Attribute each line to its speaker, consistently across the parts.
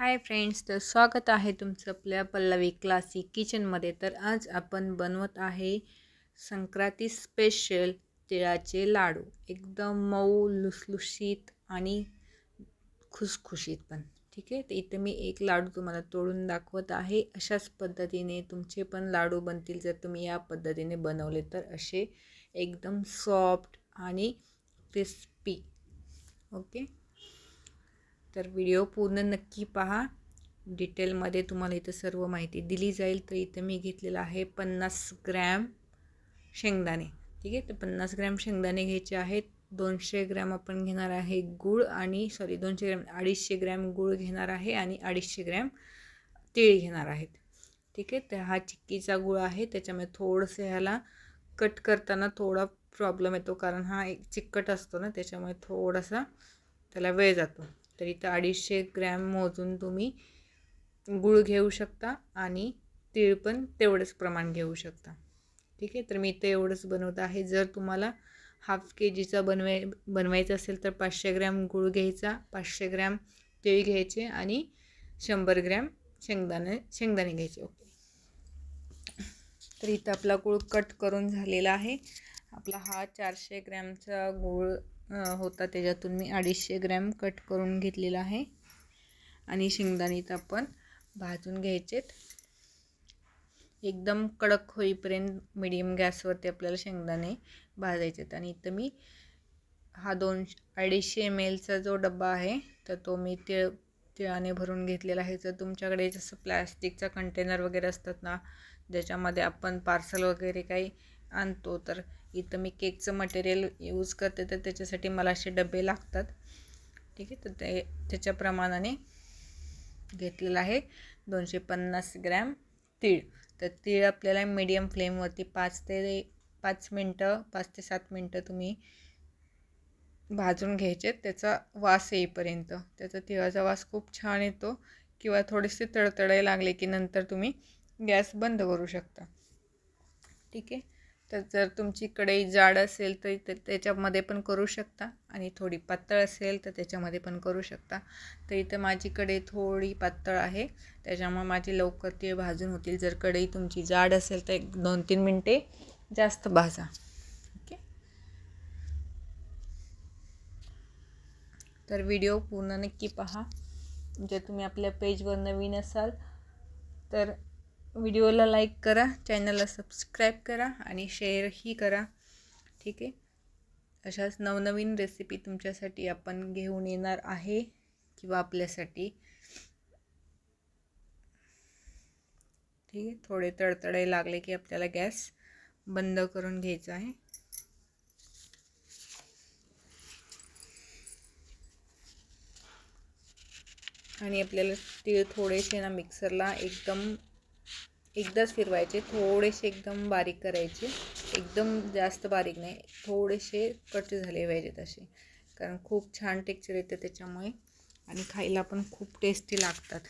Speaker 1: Hi friends तर स्वागत आहे तुमचं आपल्या पल्लवी क्लासिक किचनमध्ये. तर आज आपण बनवत आहे संक्रांती स्पेशल तिळाचे लाडू. एकदम मऊ लुसलुशीत आणि खुसखुशीत पण. ठीक आहे? तर इथं मी एक लाडू तुम्हाला तोडून दाखवत आहे. अशाच पद्धतीने तुमचे पण लाडू बनतील जर तुम्ही या पद्धतीने बनवले तर. असे एकदम सॉफ्ट आणि क्रिस्पी ओके तर व्हिडिओ पूर्ण नक्की पहा. डिटेलमध्ये तुम्हाला इथं सर्व माहिती दिली जाईल. तर इथं मी घेतलेलं आहे पन्नास ग्रॅम शेंगदाणे. ठीक आहे? तर पन्नास ग्रॅम शेंगदाणे घ्यायचे आहेत. दोनशे ग्रॅम आपण घेणार आहे गूळ आणि सॉरी दोनशे ग्रॅम अडीचशे ग्रॅम गूळ घेणार आहे आणि अडीचशे ग्रॅम तीळ घेणार आहेत. ठीक आहे? तर हा चिक्कीचा गूळ आहे. त्याच्यामुळे थोडंसं ह्याला कट करताना थोडा प्रॉब्लेम येतो. कारण हा एक चिकट असतो ना त्याच्यामुळे थोडासा त्याला वेळ जातो. तर इथं अडीचशे ग्रॅम मोजून तुम्ही गूळ घेऊ शकता आणि तीळ पण तेवढंच प्रमाण घेऊ शकता. ठीक आहे? तर मी इथं एवढंच बनवत आहे. जर तुम्हाला हाफ के जीचा बनवाय बनवायचं असेल तर पाचशे ग्रॅम गूळ घ्यायचा पाचशे ग्रॅम तीळ घ्यायचे आणि शंभर ग्रॅम शेंगदाणे शेंगदाणे घ्यायचे. ओके. तर इथं आपला गूळ कट करून झालेला आहे. आपला हा चारशे ग्रॅमचा गूळ होता त्याच्यातून मी अडीचशे ग्रॅम कट करून घेतलेला आहे. आणि शेंगदाणीत आपण भाजून घ्यायचेत. एकदम कडक होईपर्यंत मिडियम गॅसवरती आपल्याला शेंगदाणे भाजायचेत. आणि इथं मी हा दोन अडीचशे एम एलचा जो डब्बा आहे तर तो मी तिळ तिळाने भरून घेतलेला आहे. जर तुमच्याकडे जसं प्लॅस्टिकचा कंटेनर वगैरे असतात ना ज्याच्यामध्ये आपण पार्सल वगैरे काही आणतो तर इथं मी केकचं मटेरियल यूज करते तर त्याच्यासाठी मला असे डबे लागतात. ठीक आहे तर ते त्याच्या प्रमाणाने घेतलेलं आहे. दोनशे पन्नास ग्रॅम तीळ. तर तीळ आपल्याला मीडियम फ्लेमवरती पाच ते पाच मिनटं पाच ते सात मिनटं तुम्ही भाजून घ्यायचे. त्याचा वास येईपर्यंत. त्याचा तिळाचा वास खूप छान येतो किंवा थोडेसे तडतडाय लागले की नंतर तुम्ही गॅस बंद करू शकता. ठीक आहे तर जर तुमची कढई जाड असेल तर त्याच्यामध्ये पण करू शकता. आणि थोडी पातळ असेल तर त्याच्यामध्ये पण करू शकता. तर इथं माझी कढई थोडी पातळ आहे. त्याच्यामुळे माझी लवकर ते भाजून होतील. जर कढई तुमची जाड असेल तर एक दोन तीन मिनटे जास्त भाजा. ओके? तर व्हिडिओ पूर्ण नक्की पहा. जर तुम्ही आपल्या पेजवर नवीन असाल तर व्हिडिओला लाईक करा चॅनलला सबस्क्राईब करा आणि शेअरही करा. ठीक आहे? अशाच नवनवीन रेसिपी तुमच्यासाठी आपण घेऊन येणार आहे किंवा आपल्यासाठी. ठीक आहे? थोडे तडतडे लागले की आपल्याला गॅस बंद करून घ्यायचा आहे. आणि आपल्याला ते थोडेसे ना मिक्सरला एकदम एकदाच फिरवायचे थोडेसे एकदम बारीक करायचे. एकदम जास्त बारीक नाही थोडेसे कट झाले पाहिजेत असे. कारण खूप छान टेक्चर येते त्याच्यामुळे. आणि खायला पण खूप टेस्टी लागतात.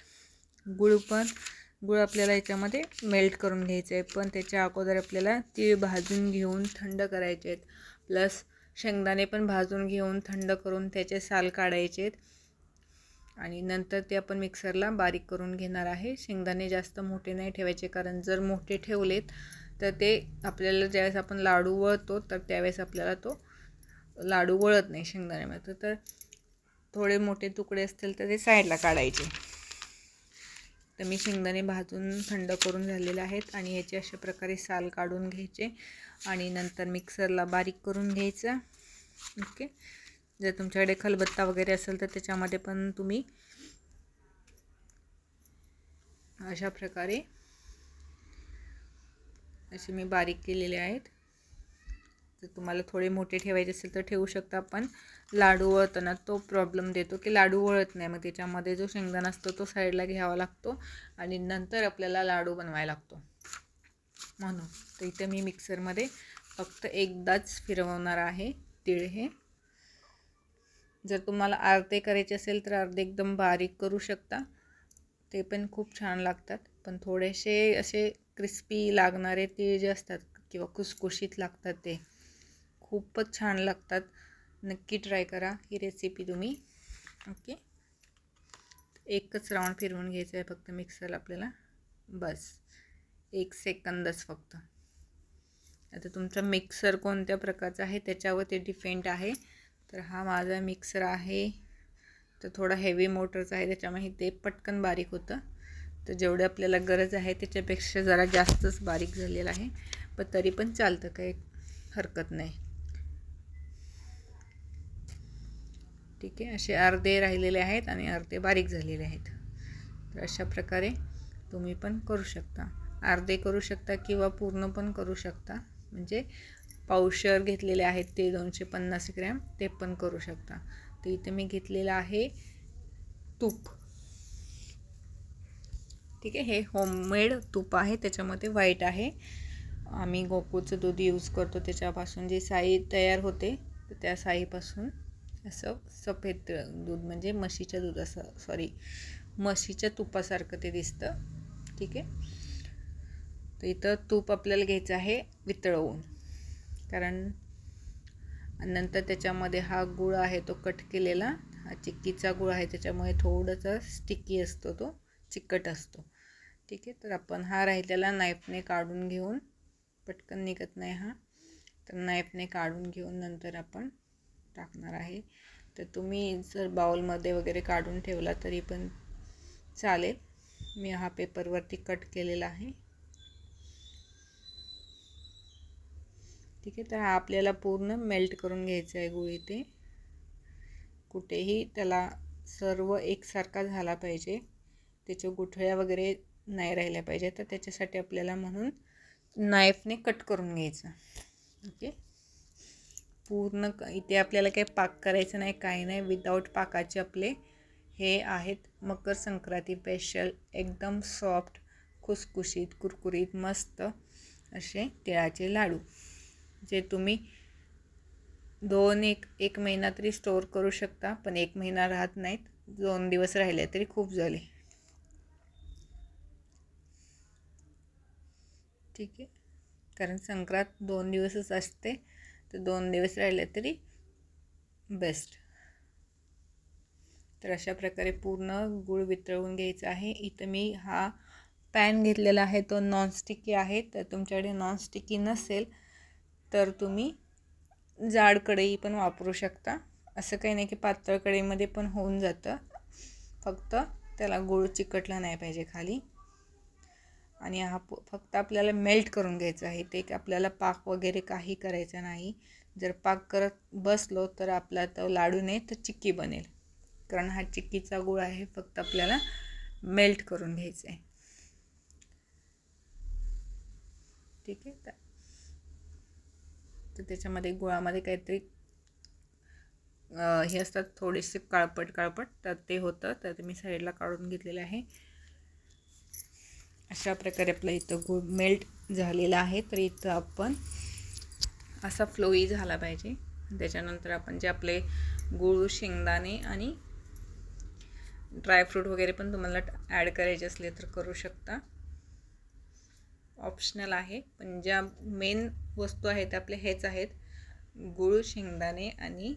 Speaker 1: गुळ पण गुळ आपल्याला याच्यामध्ये मेल्ट करून घ्यायचं आहे. पण त्याच्या अगोदर आपल्याला तीळ भाजून घेऊन थंड करायचे आहेत. प्लस शेंगदाणे पण भाजून घेऊन थंड करून त्याचे साल काढायचे आहेत. आणि नंतर ते आपण मिक्सरला बारीक करून घेणार आहे. शेंगदाणे जास्त मोठे नाही ठेवायचे कारण जर मोठे ठेवलेत तर ते आपल्याला ज्यावेळेस आपण लाडू वळतो तर त्यावेळेस आपल्याला तो लाडू वळत नाही शेंगदाण्यामध्ये. तर थोडे मोठे तुकडे असतील तर ते साईडला काढायचे. तर मी शेंगदाणे भाजून थंड करून झालेले आहेत आणि याचे अशा प्रकारे साल काढून घ्यायचे आणि नंतर मिक्सरला बारीक करून घ्यायचं. ओके. जर तुमच्याकडे खलबत्ता वगैरे असेल तर त्याच्यामध्ये पण तुम्ही अशा प्रकारे असे मी बारीक केलेले आहेत. जर तुम्हाला थोडे मोठे ठेवायचे असेल तर ठेवू शकता पण लाडू वळताना तो प्रॉब्लेम देतो की लाडू वळत नाही. मग त्याच्यामध्ये जो शेंगदाणा असतो तो साईडला घ्यावा लागतो आणि नंतर आपल्याला लाडू बनवायला लागतो. म्हणून तर इथं मी मिक्सरमध्ये फक्त एकदाच फिरवणार आहे तिळ हे. जर तुम्हाला अर्धे करायचे असेल तर अर्धे एकदम बारीक करू शकता. ते पण खूप छान लागतात. पण थोडेसे असे क्रिस्पी लागणारे तीळ जे असतात किंवा कुसकुशीत लागतात ते खूपच छान लागतात. नक्की ट्राय करा ही रेसिपी तुम्ही. ओके? एकच राऊंड फिरवून घ्यायचं आहे फक्त मिक्सरला आपल्याला. बस. एक सेकंदच फक्त. आता तुमचा मिक्सर कोणत्या प्रकारचा आहे? त्याच्यावर ते डिपेंड आहे. तर हा माझा मिक्सर आहे. तर थोडा हेवी मोटरचा आहे त्याच्यामुळे ते पटकन बारीक होतं. तर जेवढं आपल्याला गरज आहे त्याच्यापेक्षा जरा जास्तच बारीक झालेलं आहे. पण तरी पण चालतं काही हरकत नाही. ठीक आहे असे अर्धे राहिलेले आहेत आणि अर्धे बारीक झालेले आहेत. तर अशा प्रकारे तुम्ही पण करू शकता. अर्धे करू शकता किंवा पूर्ण पण करू शकता. म्हणजे पावशर घेतलेले आहेत ते दोनशे पन्नास ग्रॅम ते पण करू शकता. तर इथे मी घेतलेलं आहे तूप. ठीक आहे हे होममेड तूप आहे त्याच्यामध्ये व्हाईट आहे. आम्ही गोकुळचं दूध यूज करतो त्याच्यापासून जे साई तयार होते तर त्या साईपासून असं सफेद दूध म्हणजे म्हशीच्या दूध असं सॉरी म्हशीच्या तुपासारखं ते दिसतं. ठीक आहे. तर इथं तूप आपल्याला घ्यायचं आहे वितळवून. कारण नंतर त्याच्यामध्ये हा गूळ आहे तो कट केलेला. हा चिक्कीचा गुळ आहे त्याच्यामुळे थोडंसं स्टिकी असतो तो चिकट असतो. ठीक आहे तर आपण हा राहिलेला नाईफने काढून घेऊन पटकन निघत नाही हा. तर नाईफने काढून घेऊन नंतर आपण टाकणार आहे. तर तुम्ही जर बाउलमध्ये वगैरे काढून ठेवला तरी पण चालेल. मी हा पेपरवरती कट केलेला आहे. ठीक आहे. तर हा आपल्याला पूर्ण मेल्ट करून घ्यायचा आहे गुळ इथे कुठेही त्याला सर्व एकसारखा झाला पाहिजे. त्याच्या गुठळ्या वगैरे नाही राहिल्या पाहिजे तर त्याच्यासाठी आपल्याला म्हणून नाईफने कट करून घ्यायचं. ओके? पूर्ण इथे आपल्याला काही पाक करायचं नाही काही नाही. विदाऊट पाकाचे आपले हे आहेत मकर संक्रांती स्पेशल एकदम सॉफ्ट खुसखुशीत कुरकुरीत मस्त असे तिळाचे लाडू. जे तुम्ही दोन एक एक महिना तरी स्टोअर करू शकता पण एक महिना राहत नाहीत. दोन दिवस राहिले तरी खूप झाले. ठीक आहे. कारण संक्रांत दोन दिवसच असते तर दोन दिवस राहिले तरी बेस्ट तर अशा प्रकारे पूर्ण गूळ वितळवून घ्यायचा आहे. इथं मी हा पॅन घेतलेला आहे तो नॉनस्टिकी आहे. तर तुमच्याकडे नॉनस्टिकी नसेल तर तुम्ही जाड कढई पण वापरू शकता. असं काही नाही की पातळ कढईमध्ये पण होऊन जातं. फक्त त्याला गूळ चिकटला नाही पाहिजे खाली. आणि हा फक्त आपल्याला मेल्ट करून घ्यायचं आहे. ते आपल्याला पाक वगैरे काही करायचं नाही. जर पाक करत बसलो तर आपला तो लाडू नाही तर चिक्की बनेल. कारण हा चिक्कीचा गुळ आहे फक्त आपल्याला मेल्ट करून घ्यायचं आहे. ठीक आहे? तर त्याच्यामध्ये गुळामध्ये काहीतरी हे असतात थोडेसे काळपट काळपट तर ते होतं. तर मी साईडला काढून घेतलेलं आहे. अशा प्रकारे आपलं इथं गुळ मेल्ट झालेला आहे. तर इथं आपण असा फ्लोई झाला पाहिजे. त्याच्यानंतर आपण जे आपले गुळ शेंगदाणे आणि ड्रायफ्रूट वगैरे पण तुम्हाला ॲड करायचे असले तर करू शकता. ऑप्शनल आहे. पण ज्या मेन वस्तू आहेत आपले हेच आहेत. गुळ शेंगदाणे आणि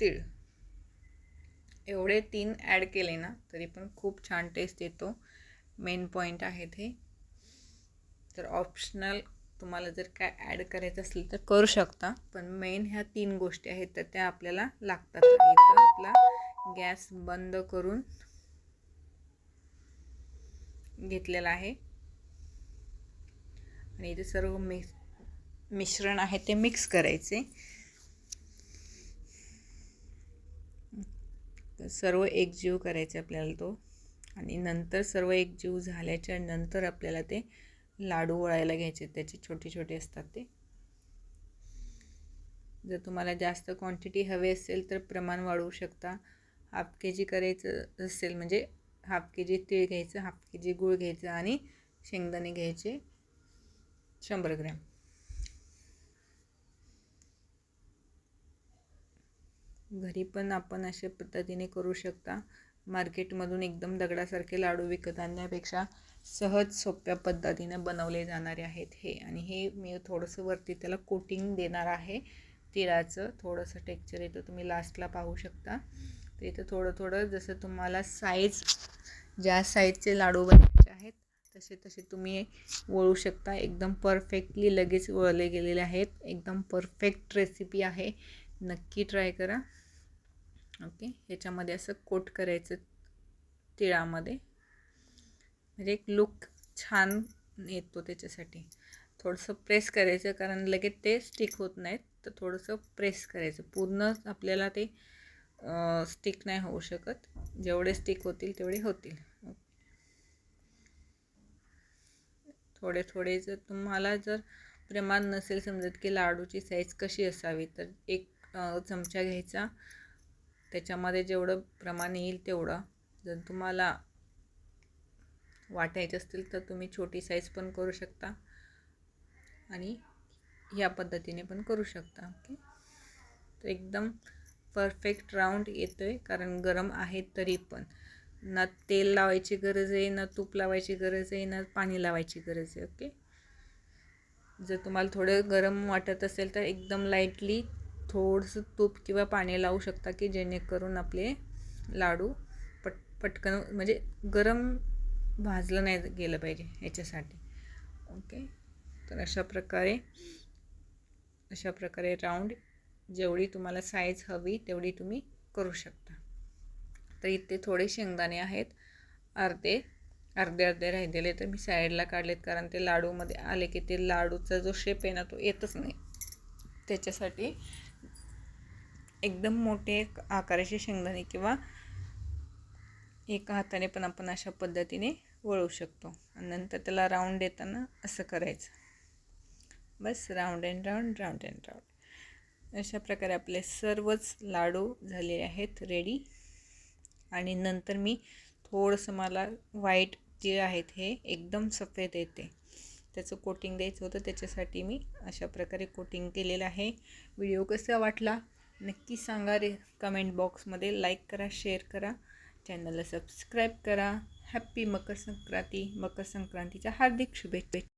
Speaker 1: तीळ. एवढे तीन ॲड केले ना तरी पण खूप छान टेस्ट येतो. मेन पॉईंट आहेत हे. तर ऑप्शनल तुम्हाला जर काय ॲड करायचं असेल तर करू शकता. पण मेन ह्या तीन गोष्टी आहेत तर त्या आपल्याला लागतात. इथं आपला गॅस बंद करून घेतलेला आहे. आणि इथे सर्व मिक्स मिश्रण आहे ते मिक्स करायचे. सर्व एकजीव करायचे आपल्याला तो. आणि नंतर सर्व एकजीव झाल्याच्यानंतर आपल्याला ते लाडू वळायला घ्यायचे. त्याचे छोटे छोटे असतात ते. जर तुम्हाला जास्त क्वांटिटी हवी असेल तर प्रमाण वाढवू शकता. हाफ के जी करायचं असेल म्हणजे हाफ के जी तीळ घ्यायचं हाफ के जी गूळ घ्यायचं आणि शेंगदाणे घ्यायचे शंभर ग्रॅम. घरी पण आपण अशा पद्धतीने करू शकता. मार्केटमधून एकदम दगडासारखे लाडू विकत आणण्यापेक्षा सहज सोप्या पद्धतीने बनवले जाणारे आहेत हे. आणि हे मी थोडंसं वरती त्याला कोटिंग देणार आहे. तिळाचं थोडंसं टेक्चर येतं तुम्ही लास्टला पाहू शकता. तर इथं थोडं थोडं जसं तुम्हाला साईज ज्या साईजचे लाडू बनवायचे आहेत तसे तसे तुम्ही वळू शकता. एकदम परफेक्टली लगेच वळले गेलेले आहेत. एकदम परफेक्ट रेसिपी आहे. नक्की ट्राय करा. ओके ह्याच्यामध्ये असं कोट करायचं तिळामध्ये. म्हणजे एक लुक छान येतो त्याच्यासाठी. थोडंसं प्रेस करायचं कारण लगेच ते स्टिक होत नाहीत. तर थोडंसं प्रेस करायचं. पूर्ण आपल्याला ते स्टिक नाही होऊ शकत. जेवढे स्टिक होतील तेवढे होतील. थोडे थोडे जर तुम्हाला जर प्रमाण नसेल समजत की लाडूची साईज कशी असावी तर एक चमचा घ्यायचा. त्याच्यामध्ये जेवढं प्रमाण येईल तेवढं. जर तुम्हाला वाटायचे असतील तर तुम्ही छोटी साईज पण करू शकता. आणि या पद्धतीने पण करू शकता. ओके तर एकदम परफेक्ट राऊंड येतो आहे कारण गरम आहे तरी पण. ना तेल लावायची गरज आहे ना तूप लावायची गरज आहे ना पाणी लावायची गरज आहे ओके जर तुम्हाला थोडं गरम वाटत असेल तर एकदम लाईटली थोडंसं तूप किंवा पाणी लावू शकता की जेणेकरून आपले लाडू पट पटकन म्हणजे गरम भाजलं नाही गेलं पाहिजे याच्यासाठी ओके तर अशा प्रकारे अशा प्रकारे राऊंड जेवढी तुम्हाला साईज हवी तेवढी तुम्ही करू शकता. तर इथे थोडे शेंगदाणे आहेत. अर्धे अर्धे अर्धे राहिलेले तर मी साईडला काढलेत कारण ते लाडूमध्ये आले की ते लाडूचा जो शेप आहे ना तो येतच नाही. त्याच्यासाठी एकदम मोठे आकाराचे शेंगदाणे किंवा एका हाताने पण आपण अशा पद्धतीने वळू शकतो. आणि नंतर त्याला राऊंड येताना असं करायचं. बस round and round round and round अशा प्रकारे आपले सर्वच लाडू झालेले आहेत रेडी आणि नंतर मी थोडंसं मला व्हाईट जे आहेत हे एकदम सफेद येते. त्याचं कोटिंग द्यायचं होतं त्याच्यासाठी मी अशा प्रकारे कोटिंग केलेलं आहे. व्हिडिओ कसा वाटला नक्की सांगा रे. कमेंट बॉक्समध्ये लाईक करा शेअर करा. चॅनलला सबस्क्राईब करा. हॅप्पी मकर संक्रांती. मकर संक्रांतीच्या हार्दिक शुभेच्छा.